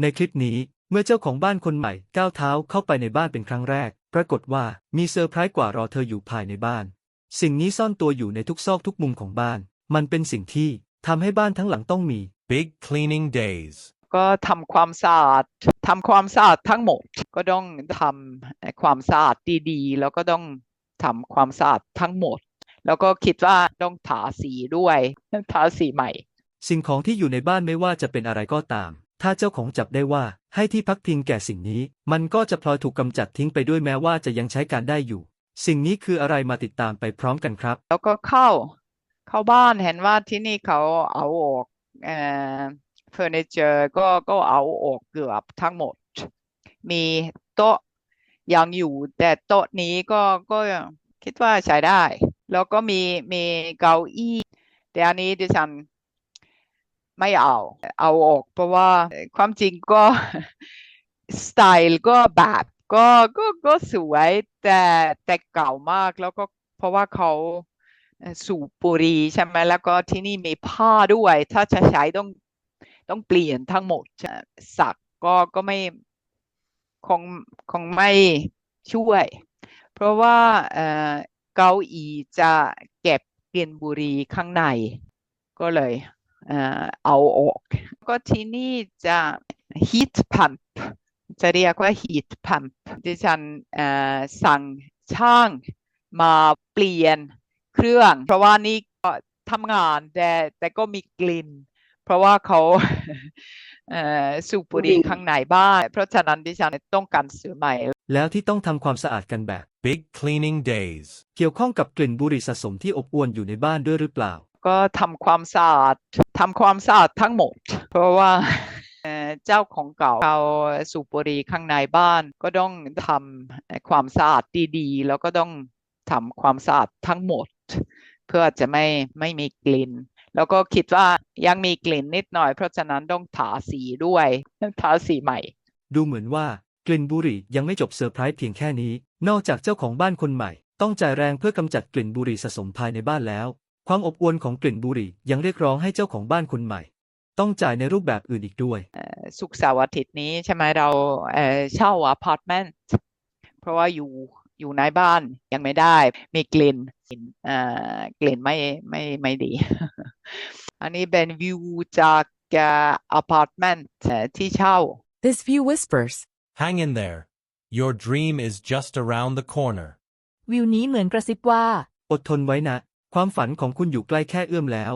ในคลิปนี้เมื่อเจ้าของบ้านคนใหม่ก้าวเท้าเข้าไปในบ้านเป็นครั้งแรก ปรากฏว่ามีเซอร์ไพรส์กว่ารอเธออยู่ภายในบ้าน สิ่งนี้ซ่อนตัวอยู่ในทุกซอกทุกมุมของบ้าน มันเป็นสิ่งที่ทำให้บ้านทั้งหลังต้องมี Big cleaning days. ก็ทำความสะอาดทำความสะอาดทั้งหมด ก็ต้องทำความสะอาดดีๆ แล้วก็ต้องทำความสะอาดทั้งหมด แล้วก็คิดว่าต้องทาสีด้วยทาสีใหม่ สิ่งของที่อยู่ในบ้านไม่ว่าจะเป็นอะไรก็ตาม ถ้าเจ้าของจับได้ว่าให้ที่พักพิงแก่สิ่งนี้ มันก็จะพลอยถูกกำจัดทิ้งไปด้วยแม้ว่าจะยังใช้การได้อยู่ สิ่งนี้คืออะไรมาติดตามไปพร้อมกันครับ แล้วก็เข้า เข้าบ้านเห็นว่าที่นี่เขาเอาออกเอ่อเฟอร์นิเจอร์ก็ก็เอาออกเกือบทั้งหมด มีโต๊ะยังอยู่ แต่โต๊ะนี้ก็ก็คิดว่าใช้ได้ แล้วก็มีมีเก้าอี้แต่อันนี้ดิฉัน ไม่เอา เอาออก เพราะว่าความจริงก็สไตล์ก็แบบก็ก็ก็สวยแต่แต่เก่ามากแล้วก็เพราะว่าเขาสูบบุหรี่ใช่ไหมแล้วก็ที่นี่มีผ้าด้วย ถ้าจะใช้ต้องต้องเปลี่ยนทั้งหมดสักก็ก็ไม่คงคงไม่ช่วย เพราะว่าเก้าอีจะเก็บกลิ่ยนบุหรี่ข้างใน ก็เลย เอ่อเอาออก ก็ที่นี่จะ heat pump จะเรียกว่า heat pump ดิฉันเอ่อสั่งช่างมาเปลี่ยนเครื่อง เพราะว่านี่ก็ทำงานแต่แต่ก็มีกลิ่น เพราะว่าเขาเอ่อสูบบุหรี่ข้างในบ้าน เพราะฉะนั้นดิฉันต้องการซื้อใหม่ แล้วที่ต้องทำความสะอาดกันแบบ Big cleaning days. เกี่ยวข้องกับกลิ่นบุหรี่สะสมที่อบอวลอยู่ในบ้านด้วยหรือเปล่า ก็ทำความสะอาดทำความสะอาดทั้งหมด เพราะว่าเจ้าของเก่าเขาสูบบุหรี่ข้างในบ้าน ก็ต้องทำความสะอาดดีๆ แล้วก็ต้องทำความสะอาดทั้งหมด เพื่อจะไม่ไม่มีกลิ่น แล้วก็คิดว่ายังมีกลิ่นนิดหน่อย เพราะฉะนั้นต้องทาสีด้วยทาสีใหม่ ดูเหมือนว่ากลิ่นบุหรี่ยังไม่จบเซอร์ไพรส์เพียงแค่นี้ นอกจากเจ้าของบ้านคนใหม่ ต้องจ่ายแรงเพื่อกำจัดกลิ่นบุหรี่สะสมภายในบ้านแล้ว ความอบอวลของกลิ่นบุหรี่ยังเรียกร้องให้เจ้าของบ้านคนใหม่ ต้องจ่ายในรูปแบบอื่นอีกด้วยศุกร์เสาร์อาทิตย์นี้ใช่ไหมเราเอ่อเช่าอพาร์ตเมนต์เพราะว่าอยู่อยู่ในบ้านยังไม่ได้ มีกลิ่นเอ่อกลิ่นไม่ไม่ไม่ดี อันนี้เป็นวิวจากอพาร์ตเมนต์ที่เช่า This view whispers. Hang in there. Your dream is just around the corner. วิวนี้เหมือนกระซิบว่า อดทนไว้นะ ความฝันของคุณอยู่ใกล้แค่เอื้อมแล้ว